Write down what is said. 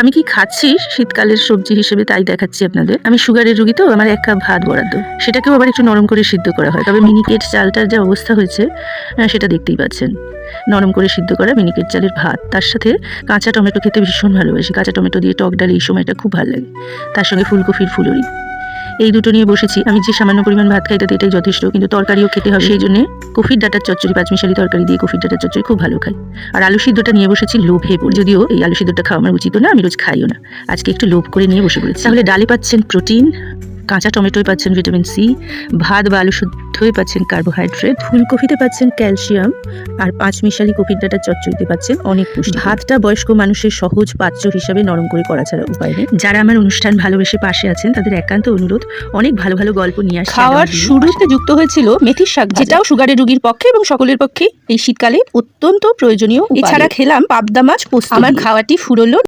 আমি কি খাচ্ছি? শীতকালের সবজি হিসেবে তাই দেখাচ্ছি আপনাদের। আমি সুগারের রুগী তো, আমার এক কাপ ভাত বরাদ্দ। সেটাকেও আবার একটু নরম করে সিদ্ধ করা হয়। তবে মিনিকেট চালটার যা অবস্থা হয়েছে সেটা দেখতেই পাচ্ছেন। নরম করে সিদ্ধ করা মিনিকেট চালের ভাত। তার সাথে কাঁচা টমেটো খেতে ভীষণ ভালোবাসি। কাঁচা টমেটো দিয়ে টক ডাল এই সময়টা খুব ভালো লাগে। তার সঙ্গে ফুলকপির ফুলুরি। এই দুটো নিয়ে বসেছি। আমি যে সামান্য পরিমাণ ভাত খাই তাতে এটাই যথেষ্ট। কিন্তু তরকারিও খেতে হয় সেই জন্য কফির ডাটার চচ্চড়ি পাঁচমিশালি তরকারি দিয়ে কফির ডাটার চচ্চড়ি খুব ভালো খাই। আর আলু সিদ্ধটা নিয়ে বসেছি লোভে পড়ে যদিও এই আলু সিদ্ধটা খাওয়া আমার উচিত না আমি রোজ খাইও না। আজকে একটু লোভ করে নিয়ে বসে পড়েছি। তাহলে ডালে পাচ্ছেন প্রোটিন কাঁচা টমেটোয় পাচ্ছেন ভিটামিন সি ভাত বা আলু শুদ্ধই পাচ্ছেন কার্বোহাইড্রেট ফুলকপিতে পাচ্ছেন ক্যালসিয়াম আর পাঁচ মিশালি কপির ডাটার চচ্চড়িতে পাচ্ছেন অনেক পুষ্টি। ভাতটা বয়স্ক মানুষের সহজ পাচ্য হিসাবে নরম করে করা ছাড়া উপায় নেই। যারা আমার অনুষ্ঠান ভালোবেসে পাশে আছেন তাদের একান্ত অনুরোধ অনেক ভালো ভালো গল্প নিয়ে আসে খাওয়ার শুরুতে যুক্ত হয়েছিল মেথির শাক যেটাও সুগারের রোগীর পক্ষে এবং সকলের পক্ষে এই শীতকালে অত্যন্ত প্রয়োজনীয় এছাড়া খেলাম পাবদা মাছ পোস্ত। আমার খাওয়াটি ফুরলো